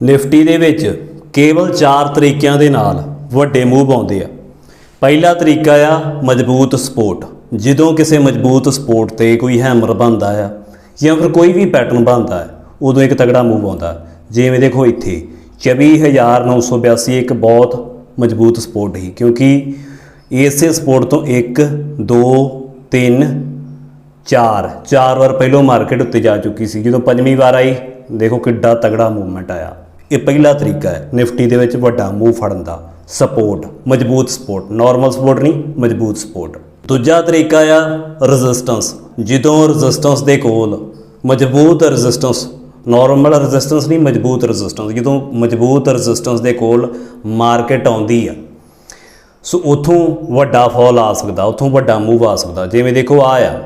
ਨਿਫਟੀ ਦੇ ਵਿੱਚ ਕੇਵਲ 4 ਤਰੀਕਿਆਂ ਦੇ ਨਾਲ ਵੱਡੇ ਮੂਵ ਆਉਂਦੇ ਆ। ਪਹਿਲਾ ਤਰੀਕਾ ਆ, ਮਜ਼ਬੂਤ ਸਪੋਰਟ। ਜਦੋਂ ਕਿਸੇ ਮਜ਼ਬੂਤ ਸਪੋਰਟ ਤੇ ਕੋਈ ਹੈਮਰ ਬਣਦਾ ਆ ਜਾਂ ਫਿਰ ਕੋਈ ਵੀ ਪੈਟਰਨ ਬਣਦਾ ਹੈ ਉਦੋਂ ਇੱਕ ਤਗੜਾ ਮੂਵ ਆਉਂਦਾ ਜਿਵੇਂ ਦੇਖੋ ਇੱਥੇ 24982 ਇੱਕ ਬਹੁਤ ਮਜ਼ਬੂਤ ਸਪੋਰਟ ਸੀ, ਕਿਉਂਕਿ ਇਸੇ ਸਪੋਰਟ ਤੋਂ 1 2 3 ਚਾਰ ਚਾਰ ਵਾਰ ਪਹਿਲੋਂ ਮਾਰਕੀਟ ਉੱਤੇ ਜਾ ਚੁੱਕੀ ਸੀ। ਜਦੋਂ ਪੰਜਵੀਂ ਵਾਰ ਆਈ, ਦੇਖੋ ਕਿੱਡਾ ਤਗੜਾ ਮੂਵਮੈਂਟ ਆਇਆ। ਇਹ ਪਹਿਲਾ ਤਰੀਕਾ ਹੈ ਨਿਫਟੀ ਦੇ ਵਿੱਚ ਵੱਡਾ ਮੂਵ ਫੜਨ ਦਾ। ਸਪੋਰਟ, ਮਜ਼ਬੂਤ ਸਪੋਰਟ। ਨਾਰਮਲ ਸਪੋਰਟ ਨਹੀਂ, ਮਜ਼ਬੂਤ ਸਪੋਰਟ। ਦੂਜਾ ਤਰੀਕਾ ਆ ਰੈਜ਼ਿਸਟੈਂਸ ਜਦੋਂ ਰੈਜ਼ਿਸਟੈਂਸ ਦੇ ਕੋਲ ਮਜ਼ਬੂਤ ਰੈਜ਼ਿਸਟੈਂਸ ਨਾਰਮਲ ਰੈਜ਼ਿਸਟੈਂਸ ਨਹੀਂ, ਮਜ਼ਬੂਤ ਰੈਜ਼ਿਸਟੈਂਸ ਜਦੋਂ ਮਜ਼ਬੂਤ ਰੈਜ਼ਿਸਟੈਂਸ ਦੇ ਕੋਲ ਮਾਰਕੀਟ ਆਉਂਦੀ ਆ, ਸੋ ਉਥੋਂ ਵੱਡਾ ਫਾਲ ਆ ਸਕਦਾ, ਉਥੋਂ ਵੱਡਾ ਮੂਵ ਆ ਸਕਦਾ। ਜਿਵੇਂ ਦੇਖੋ ਆ ਆ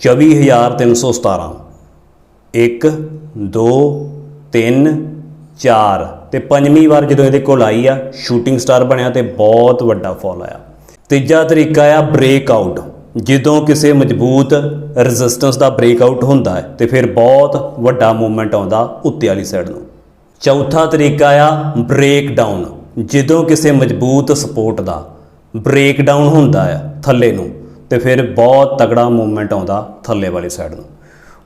24317 1 2 3 4 ਤੇ ਪੰਜਵੀਂ ਵਾਰ ਜਦੋਂ ਇਹਦੇ ਕੋਲ ਆਈ ਆ ਸ਼ੂਟਿੰਗ ਸਟਾਰ ਬਣਿਆ ਤੇ ਬਹੁਤ ਵੱਡਾ ਫਾਲ ਆਇਆ। ਤੀਜਾ ਤਰੀਕਾ ਆ ਬ੍ਰੇਕ ਆਊਟ ਜਦੋਂ ਕਿਸੇ ਮਜ਼ਬੂਤ ਰੈਜ਼ਿਸਟੈਂਸ ਦਾ ਬ੍ਰੇਕ ਆਊਟ ਹੁੰਦਾ ਹੈ ਤੇ ਫਿਰ ਬਹੁਤ ਵੱਡਾ ਮੂਵਮੈਂਟ ਆਉਂਦਾ ਉੱਤੇ ਵਾਲੀ ਸਾਈਡ ਨੂੰ। ਚੌਥਾ ਤਰੀਕਾ ਆ ਬ੍ਰੇਕ ਡਾਊਨ ਜਦੋਂ ਕਿਸੇ ਮਜ਼ਬੂਤ ਸਪੋਰਟ ਦਾ ਬ੍ਰੇਕ ਡਾਊਨ ਹੁੰਦਾ ਆ ਥੱਲੇ ਨੂੰ, ਤੇ ਫਿਰ ਬਹੁਤ ਤਗੜਾ ਮੂਵਮੈਂਟ ਆਉਂਦਾ ਥੱਲੇ ਵਾਲੀ ਸਾਈਡ ਨੂੰ।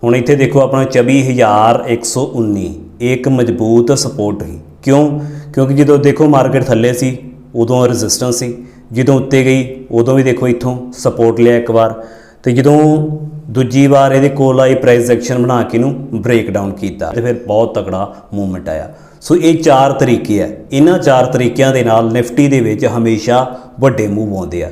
ਹੁਣ ਇੱਥੇ ਦੇਖੋ ਆਪਣਾ 24119 ਇੱਕ ਮਜ਼ਬੂਤ ਸਪੋਰਟ ਹੀ ਕਿਉਂ? ਕਿਉਂਕਿ ਜਦੋਂ ਦੇਖੋ ਮਾਰਕੀਟ ਥੱਲੇ ਸੀ, ਉਦੋਂ ਰੈਜ਼ਿਸਟੈਂਸ ਸੀ। ਜਦੋਂ ਉੱਤੇ ਗਈ, ਉਦੋਂ ਵੀ ਦੇਖੋ ਇੱਥੋਂ ਸਪੋਰਟ ਲਿਆ ਇੱਕ ਵਾਰ। ਤੇ ਜਦੋਂ ਦੂਜੀ ਵਾਰ ਇਹਦੇ ਕੋਲ ਆਈ ਪ੍ਰਾਈਸ ਐਕਸ਼ਨ ਬਣਾ ਕੇ ਇਹਨੂੰ ਬ੍ਰੇਕ ਡਾਊਨ ਕੀਤਾ, ਤੇ ਫਿਰ ਬਹੁਤ ਤਕੜਾ ਮੂਵਮੈਂਟ ਆਇਆ। ਸੋ ਇਹ ਚਾਰ ਤਰੀਕੇ ਆ। ਇਹਨਾਂ ਚਾਰ ਤਰੀਕਿਆਂ ਦੇ ਨਾਲ ਨਿਫਟੀ ਦੇ ਵਿੱਚ ਹਮੇਸ਼ਾ ਵੱਡੇ ਮੂਵ ਆਉਂਦੇ ਆ।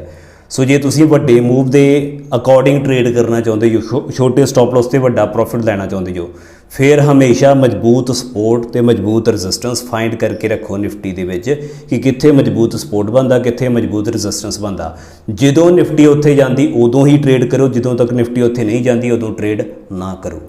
ਸੋ ਜੇ ਤੁਸੀਂ ਵੱਡੇ ਮੂਵ ਦੇ ਅਕੋਰਡਿੰਗ ਟ੍ਰੇਡ ਕਰਨਾ ਚਾਹੁੰਦੇ ਹੋ, ਛੋ- ਛੋਟੇ ਸਟਾਪ ਲਾਸ ਤੇ ਵੱਡਾ ਪ੍ਰੋਫਿਟ ਲੈਣਾ ਚਾਹੁੰਦੇ ਹੋ ਫਿਰ ਹਮੇਸ਼ਾ ਮਜ਼ਬੂਤ ਸਪੋਰਟ ਤੇ ਮਜ਼ਬੂਤ ਰੈਜ਼ਿਸਟੈਂਸ ਫਾਈਂਡ ਕਰਕੇ ਰੱਖੋ ਨਿਫਟੀ ਦੇ ਵਿੱਚ ਕਿ ਕਿੱਥੇ ਮਜ਼ਬੂਤ ਸਪੋਰਟ ਬੰਦਾ ਕਿੱਥੇ ਮਜ਼ਬੂਤ ਰੈਜ਼ਿਸਟੈਂਸ ਬੰਦਾ ਜਦੋਂ ਨਿਫਟੀ ਉੱਥੇ ਜਾਂਦੀ, ਉਦੋਂ ਹੀ ਟ੍ਰੇਡ ਕਰੋ, ਜਦੋਂ ਤੱਕ ਨਿਫਟੀ ਉੱਥੇ ਨਹੀਂ ਜਾਂਦੀ, ਉਦੋਂ ਟ੍ਰੇਡ ਨਾ ਕਰੋ।